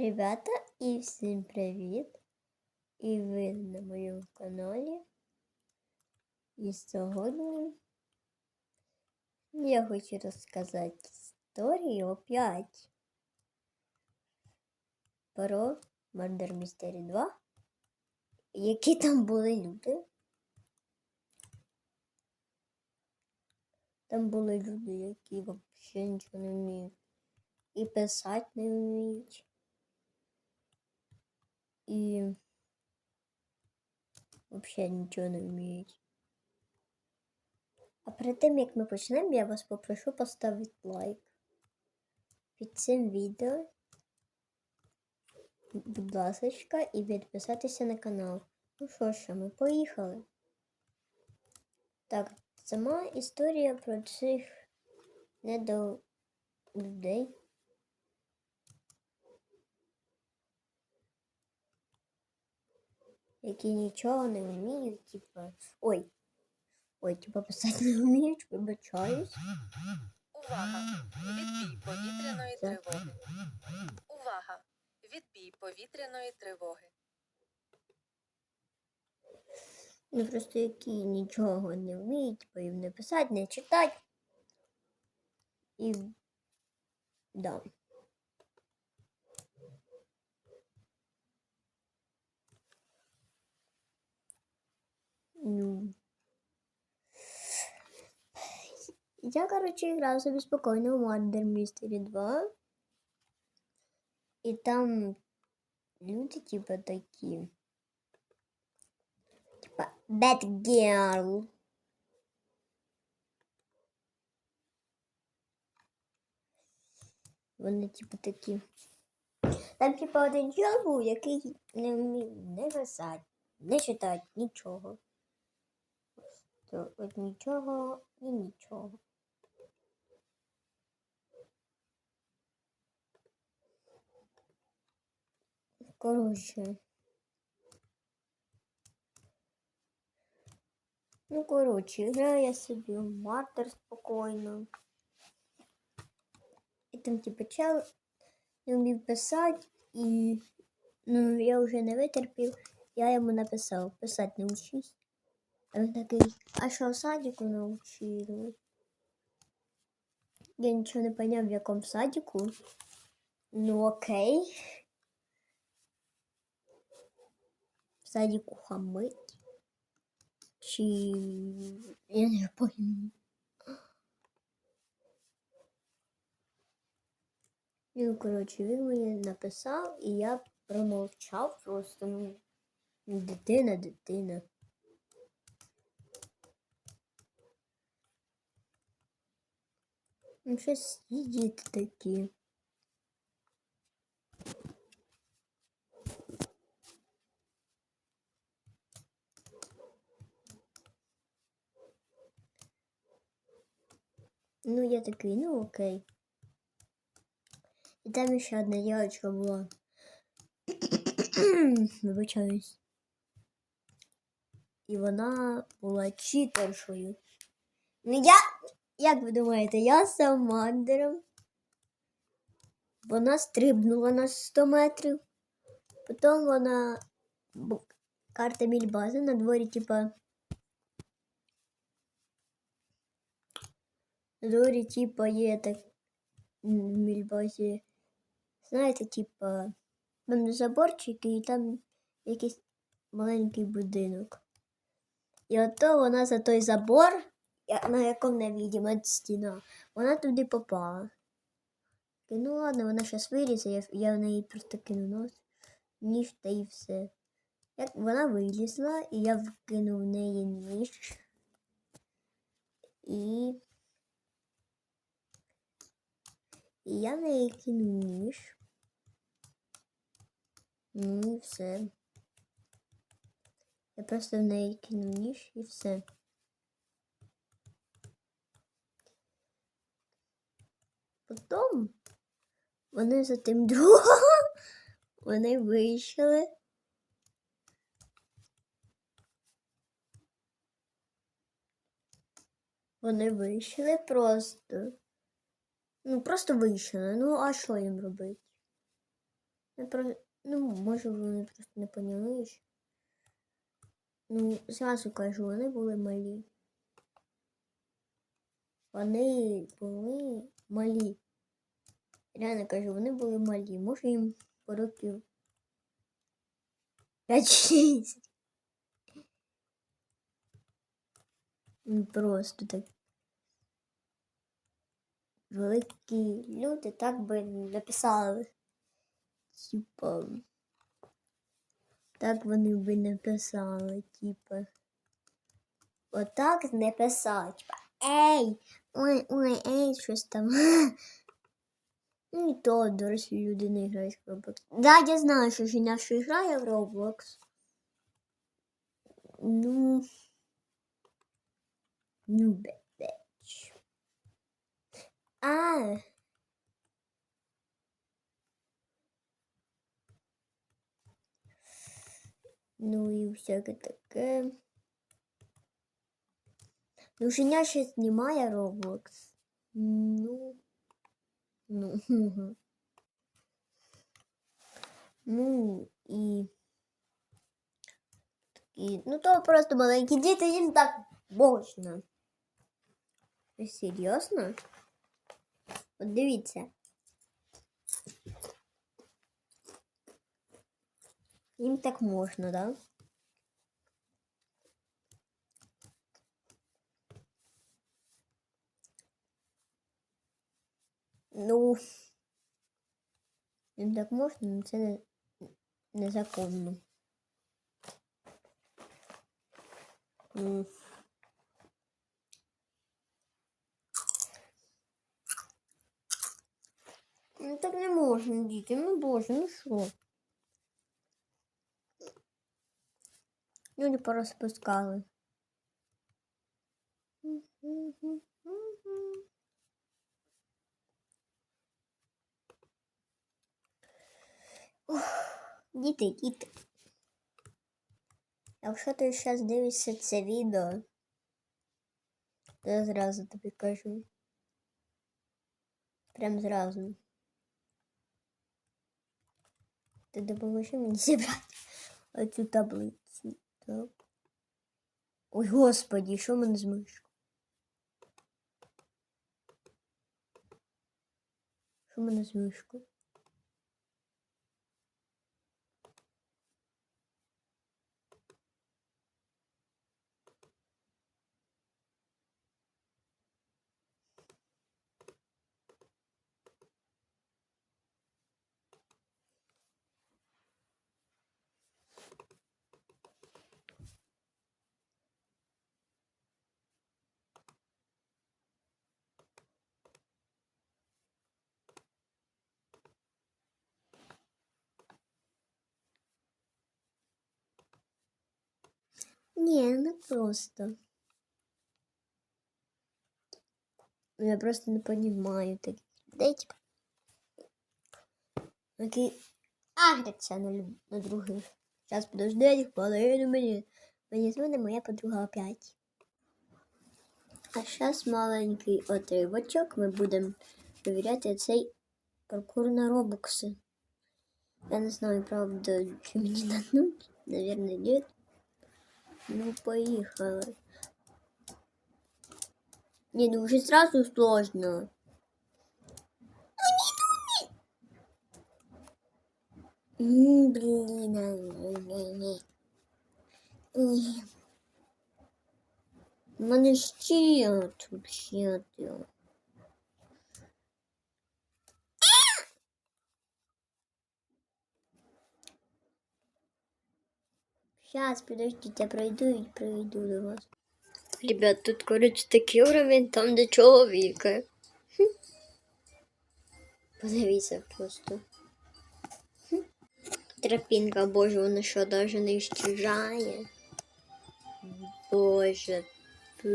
Ребята, і всім привіт! І ви на моєму каналі. І сьогодні я хочу розказати історію опять про Murder Mystery 2. Які там були люди. Там були люди, які взагалі нічого не вміють. І писати не вміють. І взагалі нічого не вміють. А перед тим, як ми почнемо, я вас попрошу поставити лайк під цим відео. Будь ласка, і підписатися на канал. Ну що ж, ми поїхали. Так, сама історія про цих недо Які нічого не вміють, типа. Ой. Ой, типа писати не вміють, вибачаюсь. Увага! Відбій повітряної тривоги. Увага! Відбій повітряної тривоги. Ну просто які нічого не вміють, типа їм не писати, не читати. І да. Ну. Я, короче, играла собі спокійно в Murder Mystery 2. І там люди, типа, такі. Типа, Bad Girl. Вони, типу, такі. Там, типа, один чел був, який не вмів не писати, не читати, нічого. От нічого і нічого. Коротше. Ну, коротше, граю я собі в мартер спокійно. І там, типу, чел не вмів писати, і ну, я вже не витерпів, я йому написав, писати не вчись. А він такий, а що в садіку навчили? Я нічого не поняв, в якому садіку. Ну окей. В садіку хамить. Чи я не пойму. Ну, коротше, він мені написав, і я промовчав просто, ну, дитина, дитина. Ну, щось діти такі. Ну, я такий, ну окей. І там ще одна дівчинка була. Вибачаюсь. І вона була читершою. Ну я, як ви думаєте, я Самандером. Вона стрибнула на 100 метрів. Потім вона карта мільбази на дворі, типа. Дворі, типа, є так в мільбазі. Знаєте, типа, там заборчики і там якийсь маленький будинок. І ото вона за той забор, на якому невидима стіна, вона туди попала. І, ну ладно, вона зараз вилізе, я, я в неї просто кину нос, ніж та і все. Як вона вилізла, і я вкинув в неї ніж. І. І я в неї кинув ніж. Ну і все. Я просто в неї кинув ніж і все. Потім вони за тим другом вони вийшли. Вони вийшли просто. Ну, просто вийшли. Ну, а що їм робити? Ну, може вони просто не поняли. ще. Ну, зразу кажу, вони були малі. Вони були малі. Реально кажу, вони були малі. Може їм по років 5-6. Ну, Просто так. Великі люди так би написали. Типа. Так вони би написали, типа. Отак не писали. Типа, ей, ой, ой, ей, щось там. Ну, то дорослі люди не грають в Roblox. Да, я знаю, що жіна що грає в Roblox. Ну. Ну, бебеч. А. Ну і всяке таке. Ну, Женя ще знімає Roblox. Ну. Ну. хм-хм. Ну і. І, ну то просто маленькі діти, їм так можна. Ви Серйозно? От дивіться. Їм так можна, да? Ну, їм так можна, але це не, незаконно. М. Ну так не можна, діти, ну боже, ну що? Люди порозпускали. Діти, діти. Якщо ти зараз дивишся це відео, то я зразу тобі кажу. Прям зразу. Ти допоможи мені зібрати оцю таблицю. Так. Ой, господі, що мене з мишкою? Що мене з мишкою? Ні, не просто. Я просто не понимаю таких людей, які агряться на, на других. Зараз подождіть хвилину мені. Мені дзвонить моя подруга опять. А зараз маленький отривочок. Ми будемо перевіряти цей паркур на робокси. Я не знаю, правда, чи мені дадуть. Наверное, нет. Ну, поехали. Не, ну уже сразу сложно. М, Блин, а, не, не. Ой. У мене Сейчас, подождите, я пройду и пройду до вас. Ребят, тут, короче, такий уровень там до чоловіка. Хм. Просто. Хм. Тропінка, боже, вона що, даже не щужає? Боже. Фу.